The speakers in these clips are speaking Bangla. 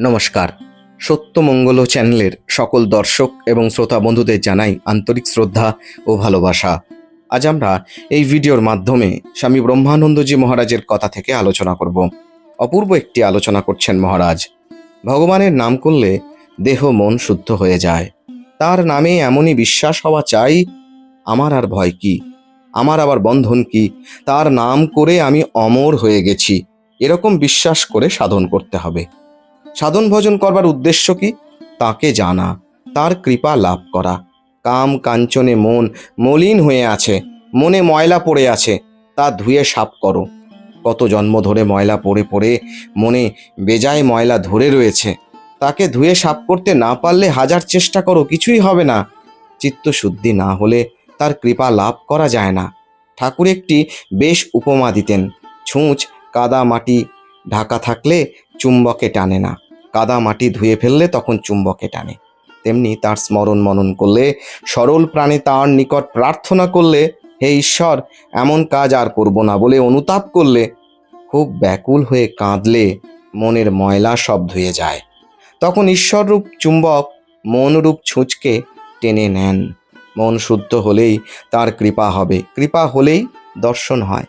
নমস্কার। সত্যমঙ্গল চ্যানেলের সকল দর্শক এবং শ্রোতা বন্ধুদের জানাই আন্তরিক শ্রদ্ধা ও ভালোবাসা। আজ আমরা এই ভিডিওর মাধ্যমে স্বামী ব্রহ্মানন্দজি মহারাজের কথা থেকে আলোচনা করব। অপূর্ব একটি আলোচনা করছেন মহারাজ। ভগবানের নাম করলে দেহ মন শুদ্ধ হয়ে যায়। তার নামে এমনই বিশ্বাস হওয়া চাই, আমার আর ভয় কি? আমার আবার বন্ধন কি? তার নাম করে আমি অমর হয়ে গেছি। এরকম বিশ্বাস করে সাধন করতে হবে। সাধন ভজন করবার উদ্দেশ্য কি? তাকে জানা, তার কৃপা লাভ করা। কাম কাঞ্চনে মন মলিন হয়ে আছে, মনে ময়লা পড়ে আছে, তা ধুয়ে সাফ করো। কত জন্ম ধরে ময়লা পড়ে পড়ে, মনে বেজায় ময়লা ধরে রয়েছে। তাকে ধুয়ে সাফ করতে না পারলে হাজার চেষ্টা করো, কিছুই হবে না। চিত্ত শুদ্ধি না হলে তার কৃপা লাভ করা যায় না। ঠাকুর একটি বেশ উপমা দিতেন, ছুঁচ, কাদা মাটি, ঢাকা থাকলে চুম্বকে টানে না। কাদা মাটি ধুয়ে ফেললে তখন চুম্বকে টানে। তেমনি তার স্মরণ মনন করলে, সরল প্রাণে তার নিকট প্রার্থনা করলে, হে ঈশ্বর, এমন কাজ আর করব না বলে অনুতাপ করলে, খুব ব্যাকুল হয়ে কাঁদলে মনের ময়লা সব ধুয়ে যায়। তখন ঈশ্বররূপ চুম্বক মনরূপ ছুঁচকে টেনে নেন। মন শুদ্ধ হলেই তার কৃপা হবে। কৃপা হলেই দর্শন হয়।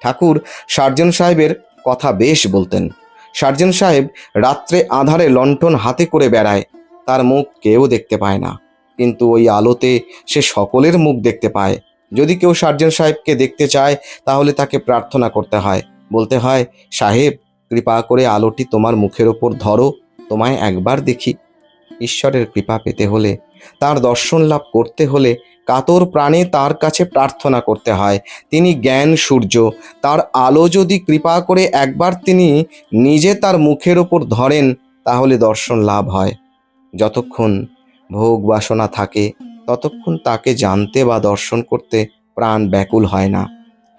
ঠাকুর সার্জন সাহেবের কথা বেশ বলতেন। সার্জন সাহেব রাত্রে আধারে লণ্ঠন হাতে করে বেড়ায়। তার মুখ কেউ দেখতে পায় না। কিন্তু ওই আলোতে সে সকলের মুখ দেখতে পায়। যদি কেউ সার্জন সাহেবকে দেখতে চায়, তাহলে তাকে প্রার্থনা করতে হয়। বলতে হয়, সাহেব, কৃপা করে আলোটি তোমার মুখের ওপর ধরো। তোমায় একবার দেখি। ঈশ্বরের কৃপা পেতে হলে তার দর্শন লাভ করতে হলে কাতর প্রাণে তার কাছে প্রার্থনা করতে হয়। তিনি জ্ঞান সূর্য। তার আলো যদি কৃপা করে একবার তিনি নিজে তার মুখের ওপর ধরেন, তাহলে দর্শন লাভ হয়। যতক্ষণ ভোগ বাসনা থাকে, ততক্ষণ তাকে জানতে বা দর্শন করতে প্রাণ ব্যাকুল হয় না।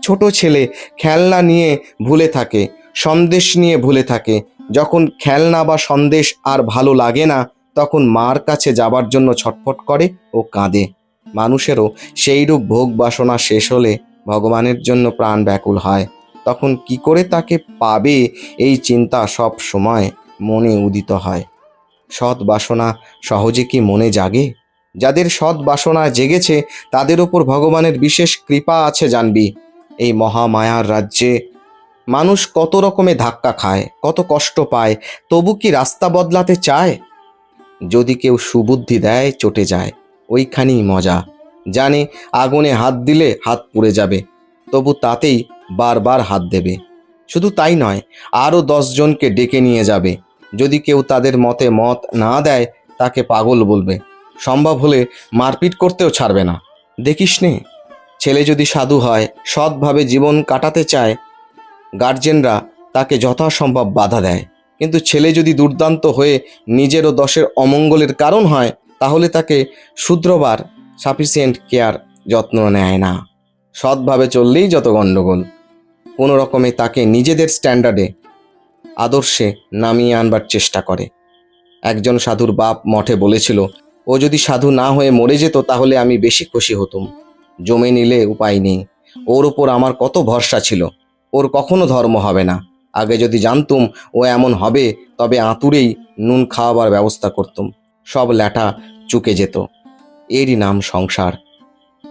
ছোট ছেলে খেলনা নিয়ে ভুলে থাকে, সন্দেশ নিয়ে ভুলে থাকে। যখন খেলনা বা সন্দেশ আর ভালো লাগে না তখন মার কাছে যাবার জন্য ছটফট করে ও কাঁদে। মানুষেরও সেইরূপ ভোগ বাসনা শেষ হলে ভগবানের জন্য প্রাণ ব্যাকুল হয়। তখন কি করে তাকে পাবে এই চিন্তা সব সময় মনে উদিত হয়। সৎ বাসনা সহজে কি মনে জাগে? যাদের সৎ বাসনা জেগেছে, তাদের ওপর ভগবানের বিশেষ কৃপা আছে জানবি। এই মহামায়ার রাজ্যে মানুষ কত রকমে ধাক্কা খায়, কত কষ্ট পায়, তবু কি রাস্তা বদলাতে চায়? যদি কেউ সুবুদ্ধি দেয়, চটে যায়। ওইখানেই মজা। জানে আগুনে হাত দিলে হাত পুড়ে যাবে। তবু তাতেই বারবার হাত দেবে। শুধু তাই নয়, আরও দশজনকে ডেকে নিয়ে যাবে। যদি কেউ তাদের মতে মত না দেয়, তাকে পাগল বলবে। সম্ভব হলে মারপিট করতেও ছাড়বে না। দেখিস নে, ছেলে যদি সাধু হয়, সৎভাবে জীবন কাটাতে চায়, গার্জেনরা তাকে যথাসম্ভব বাধা দেয়। কিন্তু ছেলে যদি দুর্দান্ত হয়ে নিজের ও দশের অমঙ্গলের কারণ হয়, তাহলে তাকে শুদ্রবার সাফিসিয়েন্ট কেয়ার যত্ন নেয় না। সৎভাবে চললেই যত গণ্ডগোল। কোনো রকমে তাকে নিজেদের স্ট্যান্ডার্ডে, আদর্শে নামিয়ে আনবার চেষ্টা করে। একজন সাধুর বাপ মঠে বলেছিল, ও যদি সাধু না হয়ে মরে যেত, তাহলে আমি বেশি খুশি হতুম। জমে নিলে উপায় নেই। ওর ওপর আমার কত ভরসা ছিল। ওর কখনো ধর্ম হবে না। আগে যদি জানতুম ও এমন হবে, তবে আঁতুরেই নুন খাওয়াবার ব্যবস্থা করতুম। সব ল্যাটা চুকে যেত। এরই নাম সংসার।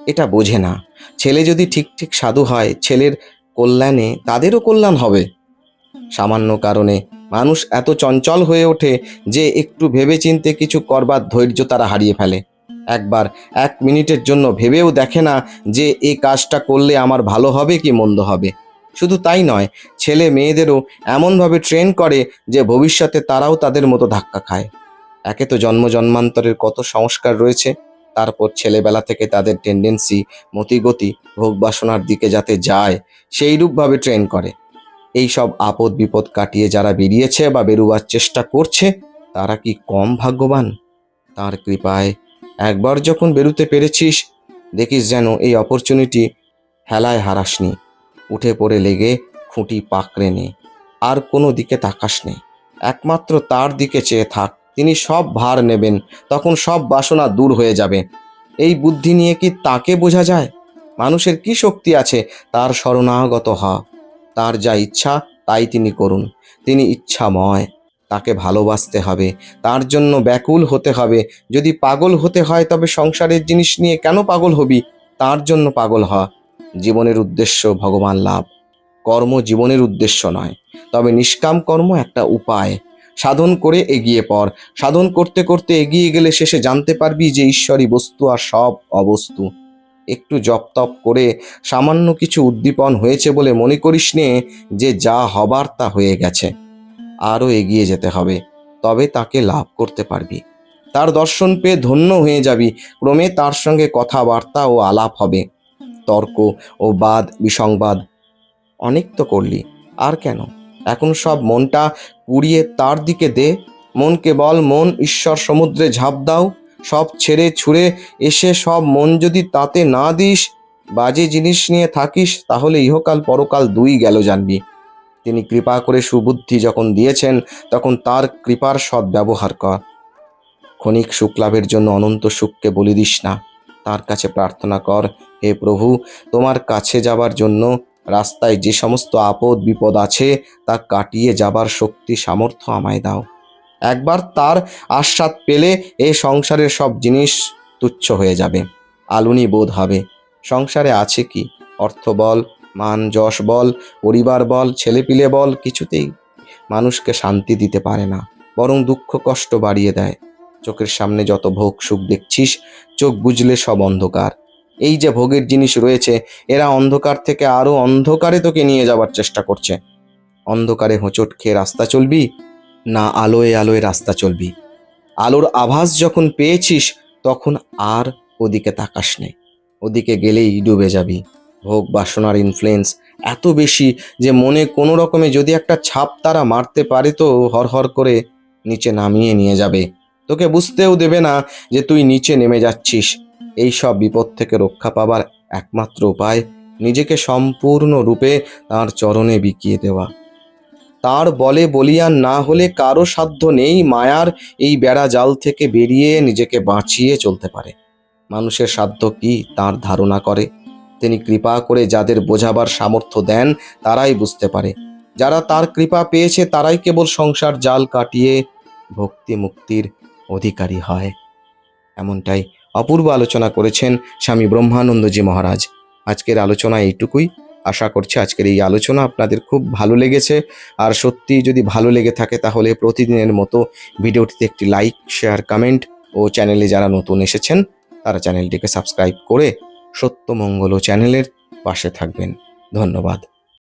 এটা বোঝে না। ছেলে যদি ঠিক ঠিক সাধু হয়, ছেলের কল্যাণে তাদেরও কল্যাণ হবে। সামান্য কারণে মানুষ এত চঞ্চল হয়ে ওঠে যে একটু ভেবেচিন্তে কিছু করবার ধৈর্য তারা হারিয়ে ফেলে। একবার এক মিনিটের জন্য ভেবেও দেখে না যে এই কাজটা করলে আমার ভালো হবে কি মন্দ হবে। শুধু তাই নয়, ছেলে মেয়েদেরও এমনভাবে ট্রেন করে যে ভবিষ্যতে তারাও তাদের মতো ধাক্কা খায়। একে তো জন্ম জন্মান্তরের কত সংস্কার রয়েছে, তারপর ছেলেবেলা থেকে তাদের টেন্ডেন্সি মতিগতি, ভোগ বাসনার দিকে যাতে যায় সেই রূপভাবে ট্রেন করে। এই সব আপদ বিপদ কাটিয়ে যারা বেরিয়েছে বা বেরুবার চেষ্টা করছে, তারা কি কম ভাগ্যবান? তার কৃপায় একবার যখন বেরুতে পেরেছিস, দেখিস যেন এই অপরচুনিটি হেলায় হারাসনি। উঠে পড়ে লেগে খুঁটি পাকড়ে নে। আর কোনো দিকে তাকাস নে। একমাত্র তার দিকে চেয়ে থাক। তিনি সব ভার নেবেন, তখন সব বাসনা দূর হয়ে যাবে। এই বুদ্ধি নিয়ে কি তাকে বোঝা যায়? মানুষের কি শক্তি আছে? তার শরণাগত হ। তার যা ইচ্ছা, তাই তিনি করুন। তিনি ইচ্ছাময়। তাকে ভালোবাসতে হবে। তার জন্য ব্যাকুল হতে হবে। যদি পাগল হতে হয়, তবে সংসারের জিনিস নিয়ে কেন পাগল হবি? তার জন্য পাগল হ জীবনের উদ্দেশ্য ভগবান লাভ। কর্ম জীবনের উদ্দেশ্য নয়। তবে নিষ্কাম কর্ম একটা উপায়। সাধন করে এগিয়ে পড় সাধন করতে করতে এগিয়ে গেলে শেষে জানতে পারবি যে ঈশ্বরই বস্তু আর সব অবস্তু। একটু জপ তপ করে সামান্য কিছু উদ্দীপন হয়েছে বলে মনে করিস নে যে যা হবার তা হয়ে গেছে। আরও এগিয়ে যেতে হবে। তবে তাকে লাভ করতে পারবি। তার দর্শন পেয়ে ধন্য হয়ে যাবি। ক্রমে তার সঙ্গে কথাবার্তা ও আলাপ হবে। তর্ক ও বাদ, বিসংবাদ। অনেক তো করলি, আর কেন? এখন সব মনটা কুড়িয়ে তার দিকে দে। মনকে বল, মন, ঈশ্বর, সমুদ্রে ঝাঁপ দাও। সব ছেড়ে ছুঁড়ে এসে সব মন যদি তাতে না দিস, বাজে জিনিস নিয়ে থাকিস, তাহলে ইহকাল পরকাল দুই গেল জানবি। তিনি কৃপা করে সুবুদ্ধি যখন দিয়েছেন, তখন তার কৃপার সৎ ব্যবহার কর। ক্ষণিক সুখ লাভের জন্য অনন্ত সুখকে বলি দিস না। তার কাছে প্রার্থনা কর হে প্রভু, তোমার কাছে যাবার জন্য রাস্তায় যে সমস্ত আপদ বিপদ আছে, তা কাটিয়ে যাবার শক্তি, সামর্থ্য আমায় দাও। একবার তার আস্বাদ পেলে এ সংসারের সব জিনিস তুচ্ছ হয়ে যাবে, আলুনি বোধ হবে। সংসারে আছে কি? অর্থ বল, মান, যশ বল, পরিবার বল, ছেলেপিলে বল, কিছুতেই মানুষকে শান্তি দিতে পারে না, বরং দুঃখ কষ্ট বাড়িয়ে দেয়। চোখের সামনে যত ভোগ সুখ দেখছিস, চোখ বুঝলে সব অন্ধকার। এই যে ভোগের জিনিস রয়েছে, এরা অন্ধকার থেকে আরও অন্ধকারে তোকে নিয়ে যাওয়ার চেষ্টা করছে। অন্ধকারে হোঁচট খেয়ে রাস্তা চলবি, না আলোয় আলোয় রাস্তা চলবি। আলোর আভাস যখন পেয়েছিস, তখন আর ওদিকে তাকাস নেই ওদিকে গেলেই ডুবে যাবি। ভোগ বাসনার ইনফ্লুয়েন্স এত বেশি যে মনে কোনো রকমে যদি একটা ছাপ তারা মারতে পারে তো হরহর করে নিচে নামিয়ে নিয়ে যাবে। তোকে বুঝতেও দেবে না যে তুই নিচে নেমে যাচ্ছিস। এই সব বিপদ থেকে রক্ষা পাবার একমাত্র উপায় নিজেকে সম্পূর্ণ রূপে তার চরণে বিকিয়ে দেওয়া। তার বলে বলিয়ান না হলে কারও সাধ্য নেই মায়ার এই বেড়া জাল থেকে বেরিয়ে নিজেকে বাঁচিয়ে চলতে পারে। মানুষের সাধ্য কি তার ধারণা করে? তিনি কৃপা করে যাদের বোঝাবার সামর্থ্য দেন তারাই বুঝতে পারে। যারা তার কৃপা পেয়েছে তারাই কেবল সংসার জাল কাটিয়ে ভক্তি মুক্তির অধিকারী হয়। এমনটাই অপূর্ব আলোচনা করেছেন স্বামী ব্রহ্মানন্দজি মহারাজ। আজকের আলোচনা এইটুকুই। আশা করছি আজকের এই আলোচনা আপনাদের খুব ভালো লেগেছে। আর সত্যি যদি ভালো লেগে থাকে তাহলে প্রতিদিনের মতো ভিডিওটিতে একটি লাইক, শেয়ার, কমেন্ট ও চ্যানেলে যারা নতুন এসেছেন, তারা চ্যানেলটিকে সাবস্ক্রাইব করে সত্যমঙ্গল চ্যানেলের পাশে থাকবেন। ধন্যবাদ।